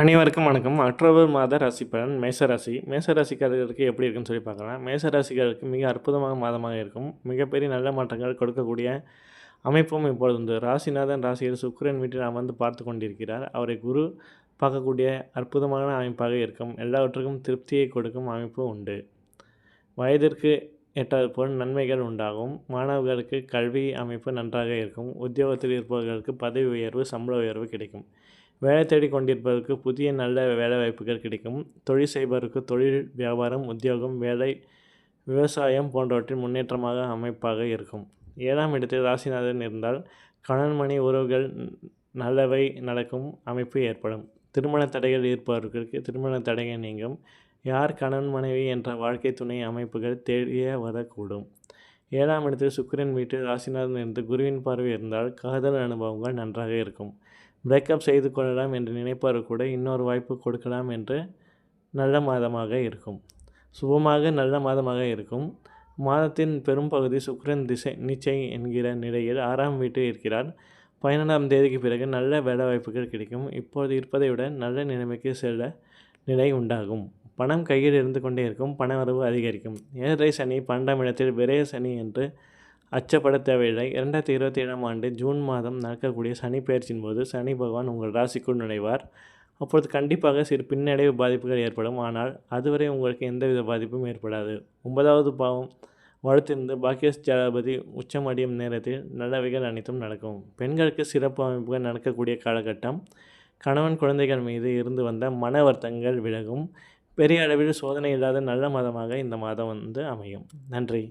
அனைவருக்கும் வணக்கம். அக்டோபர் மாத ராசி பலன் மேசராசி மேசராசிக்காரர்களுக்கு எப்படி இருக்குன்னு சொல்லி பார்க்கலாம். மேசராசிக்காரருக்கு மிக அற்புதமான மாதமாக இருக்கும். மிகப்பெரிய நல்ல மாற்றங்கள் கொடுக்கக்கூடிய அமைப்பும் இப்பொழுது உண்டு. ராசிநாதன் ராசியில் சுக்கரன் வீட்டில் அமர்ந்து பார்த்து கொண்டிருக்கிறார். அவரை குரு பார்க்கக்கூடிய அற்புதமான அமைப்பாக இருக்கும். எல்லாவற்றுக்கும் திருப்தியை கொடுக்கும் அமைப்பு உண்டு. வயதிற்கு எட்டாவது போல் நன்மைகள் உண்டாகும். மாணவர்களுக்கு கல்வி அமைப்பு நன்றாக இருக்கும். உத்தியோகத்தில் இருப்பவர்களுக்கு பதவி உயர்வு சம்பள உயர்வு கிடைக்கும். வேலை தேடி கொண்டிருப்பவருக்கு புதிய நல்ல வேலை வாய்ப்புகள் கிடைக்கும். தொழில் செய்பவருக்கு தொழில் வியாபாரம் உத்தியோகம் வேலை விவசாயம் போன்றவற்றின் முன்னேற்றமாக அமைப்பாக இருக்கும். ஏழாம் இடத்தில் ராசிநாதன் இருந்தால் கணன்மணி உறவுகள் நல்லவை நடக்கும். அமைப்பு ஏற்படும். திருமண தடைகள் இருப்பவர்களுக்கு திருமண தடைகள் நீங்கும். யார் கணவன் மனைவி என்ற வாழ்க்கை துணை அமைப்புகள் தெரிய வரக்கூடும். ஏழாம் இடத்தில் சுக்கிரன் வீட்டில் ராசிநாதன் இருந்து குருவின் பார்வை இருந்தால் காதல் அனுபவங்கள் நன்றாக இருக்கும். பிரேக்கப் செய்து கொள்ளலாம் என்று நினைப்பவர் கூட இன்னொரு வாய்ப்பு கொடுக்கலாம் என்று நல்ல மாதமாக இருக்கும். சுபமாக நல்ல மாதமாக இருக்கும். மாதத்தின் பெரும்பகுதி சுக்கிரன் திசை நிச்சை என்கிற நிலையில் ஆறாம் வீட்டில் இருக்கிறார். பதினெண்டாம் தேதிக்கு பிறகு நல்ல வேலை வாய்ப்புகள் கிடைக்கும். இப்போது இருப்பதை விட நல்ல நிலைமைக்கு செல்ல நிலை உண்டாகும். பணம் கையில் இருந்து கொண்டே இருக்கும் பண வரவு அதிகரிக்கும். ஏழரை சனி பன்னெண்டாம் இடத்தில் விரைய சனி என்று அச்சப்பட தேவையில்லை. இரண்டாயிரத்தி இருபத்தி ஏழாம் ஆண்டு ஜூன் மாதம் நடக்கக்கூடிய சனி பயிற்சியின் போது சனி பகவான் உங்கள் ராசிக்குள் நுழைவார். அப்பொழுது கண்டிப்பாக சிறு பின்னடைவு பாதிப்புகள் ஏற்படும். ஆனால் அதுவரை உங்களுக்கு எந்தவித பாதிப்பும் ஏற்படாது. ஒன்பதாவது பாவம் வலுத்திருந்து பாக்கியஸ் ஜனாபதி அடியும் நேரத்தில் நல்லவைகள் அனைத்தும் நடக்கும். பெண்களுக்கு சிறப்பு அமைப்புகள் நடக்கக்கூடிய காலகட்டம். கணவன் குழந்தைகள் மீது இருந்து வந்த மன வருத்தங்கள் விலகும். பெரிய அளவில் சோதனை இல்லாத நல்ல மாதமாக இந்த மாதம் வந்து அமையும். நன்றி.